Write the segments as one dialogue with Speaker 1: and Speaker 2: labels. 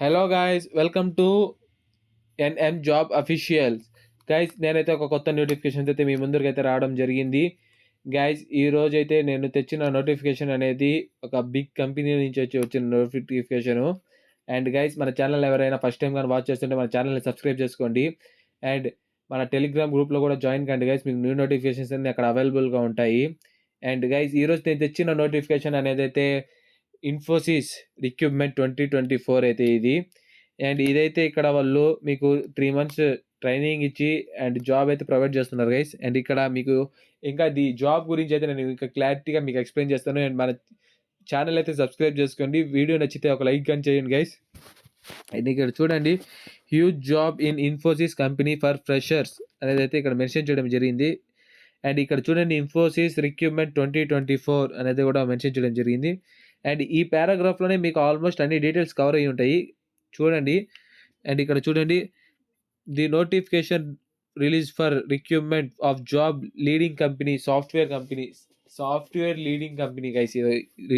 Speaker 1: Hello guys welcome to NM job officials guys నేనైతే ఒక కొత్త నోటిఫికేషన్ అయితే మీ ముందరికి అయితే రావడం జరిగింది. గైస్ ఈ రోజు అయితే నేను తెచ్చిన నోటిఫికేషన్ అనేది ఒక బిగ్ కంపెనీ నుంచి వచ్చి వచ్చిన నోటిఫికేషను అండ్ గైస్ మన ఛానల్ ఎవరైనా ఫస్ట్ టైం కానీ వాచ్ చేస్తుంటే మన ఛానల్ని సబ్స్క్రైబ్ చేసుకోండి. అండ్ మన టెలిగ్రామ్ గ్రూప్లో కూడా జాయిన్ కండి గైస్ మీకు న్యూ నోటిఫికేషన్స్ అన్ని అక్కడ అవైలబుల్గా ఉంటాయి. అండ్ గైస్ ఈరోజు నేను తెచ్చిన నోటిఫికేషన్ అనేది అయితే Infosys recruitment twenty twenty four అయితే ఇది. అండ్ ఇదైతే ఇక్కడ వాళ్ళు మీకు త్రీ మంత్స్ ట్రైనింగ్ ఇచ్చి అండ్ జాబ్ అయితే ప్రొవైడ్ చేస్తున్నారు గైస్ అండ్ ఇక్కడ మీకు ఇంకా ది జాబ్ గురించి అయితే నేను ఇంకా క్లారిటీగా మీకు ఎక్స్ప్లెయిన్ చేస్తాను. అండ్ మన ఛానల్ అయితే సబ్స్క్రైబ్ చేసుకోండి. వీడియో నచ్చితే ఒక లైక్ కానీ చేయండి గైస్ అండ్ ఇక్కడ చూడండి. Huge job in Infosys company for freshers అనేది అయితే ఇక్కడ మెన్షన్ చేయడం జరిగింది. అండ్ ఇక్కడ చూడండి Infosys recruitment twenty twenty four అనేది కూడా మెన్షన్ చేయడం జరిగింది. అండ్ ఈ పారాగ్రాఫ్లోనే మీకు ఆల్మోస్ట్ అన్ని డీటెయిల్స్ కవర్ అయ్యి ఉంటాయి. చూడండి. అండ్ ఇక్కడ చూడండి. The notification release for recruitment of job leading company software company software leading company guys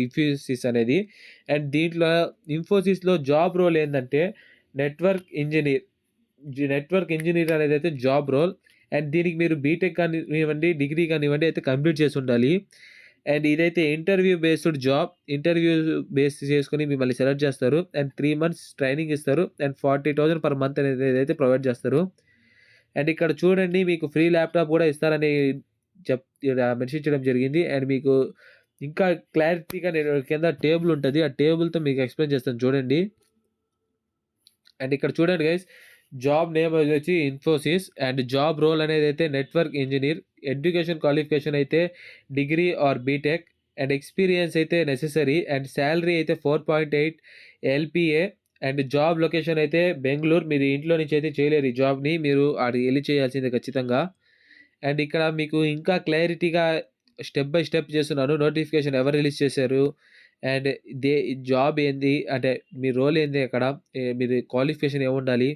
Speaker 1: Infosys అనేది. అండ్ దీంట్లో ఇన్ఫోసిస్లో జాబ్ రోల్ ఏంటంటే నెట్వర్క్ ఇంజనీర్. నెట్వర్క్ ఇంజనీర్ అనేది అయితే జాబ్ రోల్. అండ్ దీనికి మీరు బీటెక్ కానివ్వండి డిగ్రీ కానివ్వండి అయితే కంప్లీట్ చేసి ఉండాలి. అండ్ ఇదైతే interview based job. Interview base చేసుకుని మిమ్మల్ని సెలెక్ట్ చేస్తారు. అండ్ త్రీ మంత్స్ ట్రైనింగ్ ఇస్తారు. And forty thousand per month అనేది అయితే ప్రొవైడ్ చేస్తారు. అండ్ ఇక్కడ చూడండి మీకు ఫ్రీ ల్యాప్టాప్ కూడా ఇస్తారని చెప్ మెన్షన్ చేయడం జరిగింది. అండ్ మీకు ఇంకా క్లారిటీగా నేను కింద టేబుల్ ఉంటుంది. ఆ టేబుల్తో మీకు ఎక్స్ప్లెయిన్ చేస్తాను. చూడండి. అండ్ ఇక్కడ చూడండి గైస్. జాబ్ నేమ్ వచ్చి ఇన్ఫోసిస్ అండ్ జాబ్ రోల్ అనేది అయితే నెట్వర్క్ ఇంజనీర్ ఎడ్యుకేషన్ క్వాలిఫికేషన్ అయితే degree or B Tech and experience అయితే నెససరీ అండ్ శాలరీ అయితే four point eight LPA and job location అయితే బెంగళూరు. మీరు ఇంట్లో నుంచి అయితే చేయలేరు ఈ జాబ్ని మీరు అది వెళ్ళి చేయాల్సిందే ఖచ్చితంగా. అండ్ ఇక్కడ మీకు ఇంకా క్లారిటీగా స్టెప్ బై స్టెప్ చేస్తున్నాను. నోటిఫికేషన్ ఎవరు రిలీజ్ చేశారు అండ్ దే జాబ్ ఏంది అంటే మీ రోల్ ఏంది అక్కడ? మీరు క్వాలిఫికేషన్ ఏముండాలి?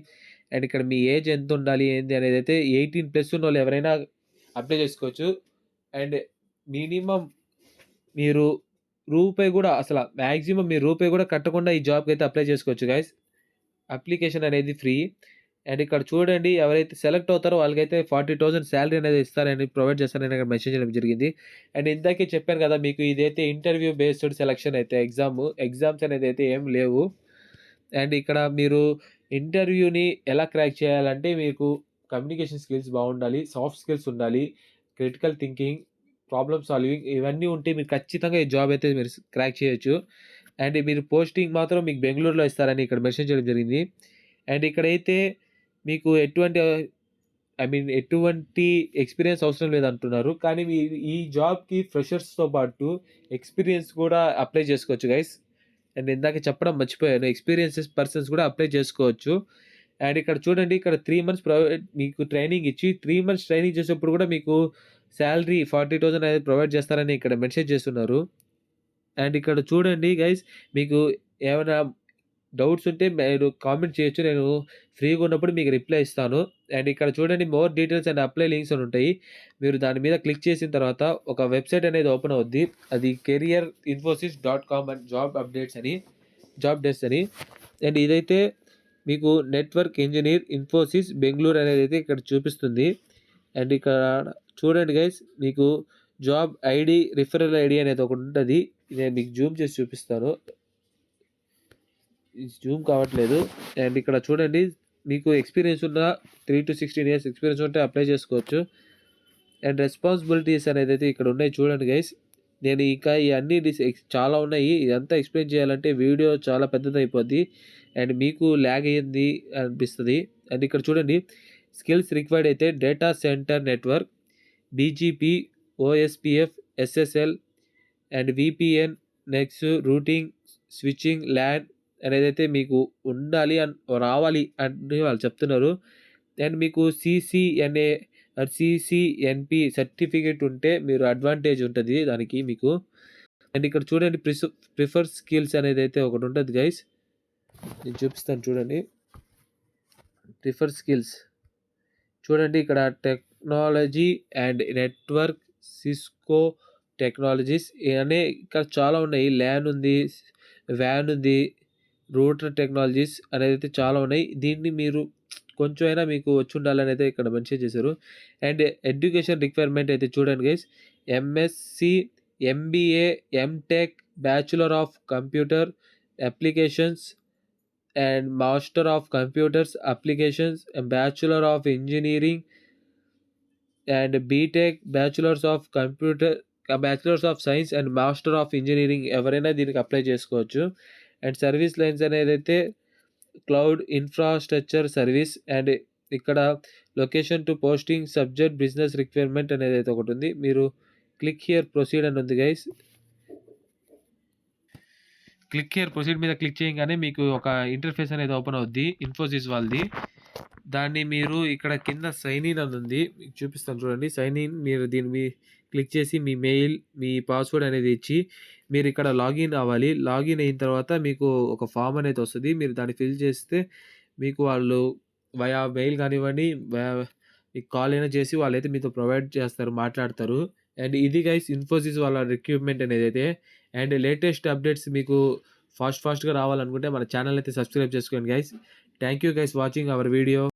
Speaker 1: అండ్ ఇక్కడ మీ ఏజ్ ఎంత ఉండాలి ఏంది అనేది అయితే ఎయిటీన్ ప్లస్ ఉన్న వాళ్ళు ఎవరైనా అప్లై చేసుకోవచ్చు. అండ్ మినిమం మీరు రూపాయి కూడా అసలు మ్యాక్సిమం మీరు రూపాయి కూడా కట్టకుండా ఈ జాబ్కి అయితే అప్లై చేసుకోవచ్చు గైస్ అప్లికేషన్ అనేది ఫ్రీ. అండ్ ఇక్కడ చూడండి ఎవరైతే సెలెక్ట్ అవుతారో వాళ్ళకైతే ఫార్టీ థౌసండ్ శాలరీ అనేది ఇస్తారని ప్రొవైడ్ చేస్తారని ఇక్కడ మెసేజ్ చేయడం జరిగింది. అండ్ ఇందాకే చెప్పాను కదా మీకు ఇదైతే ఇంటర్వ్యూ బేస్డ్ సెలక్షన్ అయితే ఎగ్జామ్ ఎగ్జామ్స్ అనేది అయితే ఏం లేవు. అండ్ ఇక్కడ మీరు ఇంటర్వ్యూని ఎలా క్రాక్ చేయాలంటే మీకు కమ్యూనికేషన్ స్కిల్స్ బాగుండాలి సాఫ్ట్ స్కిల్స్ ఉండాలి క్రిటికల్ థింకింగ్ ప్రాబ్లమ్ సాల్వింగ్ ఇవన్నీ ఉంటే మీరు ఖచ్చితంగా ఈ జాబ్ అయితే మీరు క్రాక్ చేయొచ్చు. అండ్ మీరు పోస్టింగ్ మాత్రం మీకు బెంగళూరులో ఇస్తారని ఇక్కడ మెన్షన్ చేయడం జరిగింది. అండ్ ఇక్కడైతే మీకు ఎటువంటి ఐ మీన్ ఎటువంటి ఎక్స్పీరియన్స్ అవసరం లేదంటున్నారు. కానీ మీ ఈ జాబ్కి ఫ్రెషర్స్తో పాటు ఎక్స్పీరియన్స్ కూడా అప్లై చేసుకోవచ్చు గైస్. అండ్ ఇందాక చెప్పడం మర్చిపోయాను. ఎక్స్పీరియన్సెస్ పర్సన్స్ కూడా అప్లై చేసుకోవచ్చు. అండ్ ఇక్కడ చూడండి ఇక్కడ త్రీ మంత్స్ ప్రొవైడ్ మీకు ట్రైనింగ్ ఇచ్చి త్రీ మంత్స్ ట్రైనింగ్ చేసేప్పుడు కూడా మీకు శాలరీ ఫార్టీ థౌజండ్ అనేది ప్రొవైడ్ చేస్తారని ఇక్కడ మెన్షన్ చేస్తున్నారు. అండ్ ఇక్కడ చూడండి గైస్ మీకు ఏమైనా డౌట్స్ ఉంటే మీరు కామెంట్ చేయొచ్చు. నేను ఫ్రీగా ఉన్నప్పుడు మీకు రిప్లై ఇస్తాను. అండ్ ఇక్కడ చూడండి more details and apply links అని ఉంటాయి. మీరు దాని మీద క్లిక్ చేసిన తర్వాత ఒక వెబ్సైట్ అనేది ఓపెన్ అవుద్ది. అది career Infosys dot com and job updates అని జాబ్ డెస్క్ అని. అండ్ ఇదైతే మీకు నెట్వర్క్ ఇంజనీర్ ఇన్ఫోసిస్ బెంగళూరు అనేది అయితే ఇక్కడ చూపిస్తుంది. అండ్ ఇక్కడ చూడండి గైస్ మీకు జాబ్ ఐడి రిఫరల్ ఐడి అనేది ఒకటి ఉంటుంది. నేను మీకు జూమ్ చేసి చూపిస్తాను. జూమ్ కావట్లేదు. అండ్ ఇక్కడ చూడండి మీకు ఎక్స్పీరియన్స్ ఉన్న three to sixteen years experience ఉంటే అప్లై చేసుకోవచ్చు. అండ్ రెస్పాన్సిబిలిటీస్ అనేది అయితే ఇక్కడ ఉన్నాయి చూడండి గైస్ నేను ఇంకా ఈ అన్ని చాలా ఉన్నాయి. ఇదంతా ఎక్స్ప్లెయిన్ చేయాలంటే వీడియో చాలా పెద్దదైపోద్ది. అండ్ మీకు ల్యాగ్ అయ్యింది అనిపిస్తుంది. అండ్ ఇక్కడ చూడండి స్కిల్స్ రిక్వైర్డ్ అయితే data center network BGP OSPF SSL and VPN next routing switching LAN అనేది అయితే మీకు ఉండాలి అని రావాలి అని వాళ్ళు చెప్తున్నారు. అండ్ మీకు సిసిఎన్ఏ సిసిఎన్పి సర్టిఫికేట్ ఉంటే మీరు అడ్వాంటేజ్ ఉంటుంది దానికి మీకు. అండ్ ఇక్కడ చూడండి ప్రిసు ప్రిఫర్ స్కిల్స్ అనేది అయితే ఒకటి ఉంటుంది గైస్. నేను చూపిస్తాను చూడండి. Prefer skills. చూడండి ఇక్కడ technology and network Cisco technologies అనే ఇక్కడ చాలా ఉన్నాయి. ల్యాన్ ఉంది వ్యాన్ ఉంది రూటర్ టెక్నాలజీస్ అనేది అయితే చాలా ఉన్నాయి. దీన్ని మీరు కొంచెం అయినా మీకు వచ్చి ఉండాలని అయితే ఇక్కడ మెన్షన్ చేశారు. అండ్ ఎడ్యుకేషన్ రిక్వైర్మెంట్ అయితే చూడండి guys MSc, MBA, MTech, bachelor of computer applications and master of computers applications, bachelor of engineering and BTech, bachelors of computer bachelors of science and master of engineering ఎవరైనా దీనికి apply చేసుకోవచ్చు. And service lines అనేదైతే cloud infrastructure service and ఇక్కడ location to posting subject business requirement అనేది అయితే ఒకటి ఉంది మీరు క్లిక్ హియర్ ప్రొసీడ్ అని ఉంది గైస్. క్లిక్ హియర్ ప్రొసీడ్ మీద క్లిక్ చేయంగానే మీకు ఒక ఇంటర్‌ఫేస్ అనేది ఓపెన్ అవుద్ది. ఇన్ఫోసిస్ వాళ్ళది. దాన్ని మీరు ఇక్కడ కింద సైన్ ఇన్ అని ఉంది. మీకు చూపిస్తాను చూడండి. సైన్ ఇన్ మీరు దీని మీ క్లిక్ చేసి మీ మెయిల్, మీ పాస్వర్డ్ అనేది ఇచ్చి మీరు ఇక్కడ లాగిన్ అవ్వాలి. లాగిన్ అయిన తర్వాత మీకు ఒక ఫామ్ అనేది వస్తుంది మీరు దాన్ని ఫిల్ చేస్తే మీకు వాళ్ళు వయా మెయిల్ కానివ్వండి, వయా మీకు కాల్ అయినా చేసి వాళ్ళైతే మీతో ప్రొవైడ్ చేస్తారు. మాట్లాడతారు. అండ్ ఇది గైస్ ఇన్ఫోసిస్ వాళ్ళ రిక్రూట్మెంట్ అయితే అండ్ లేటెస్ట్ అప్డేట్స్ మీకు ఫాస్ట్ ఫాస్ట్‌గా రావాలనుకుంటే మన ఛానల్ అయితే సబ్స్క్రైబ్ చేసుకోండి guys. Thank you guys watching our video.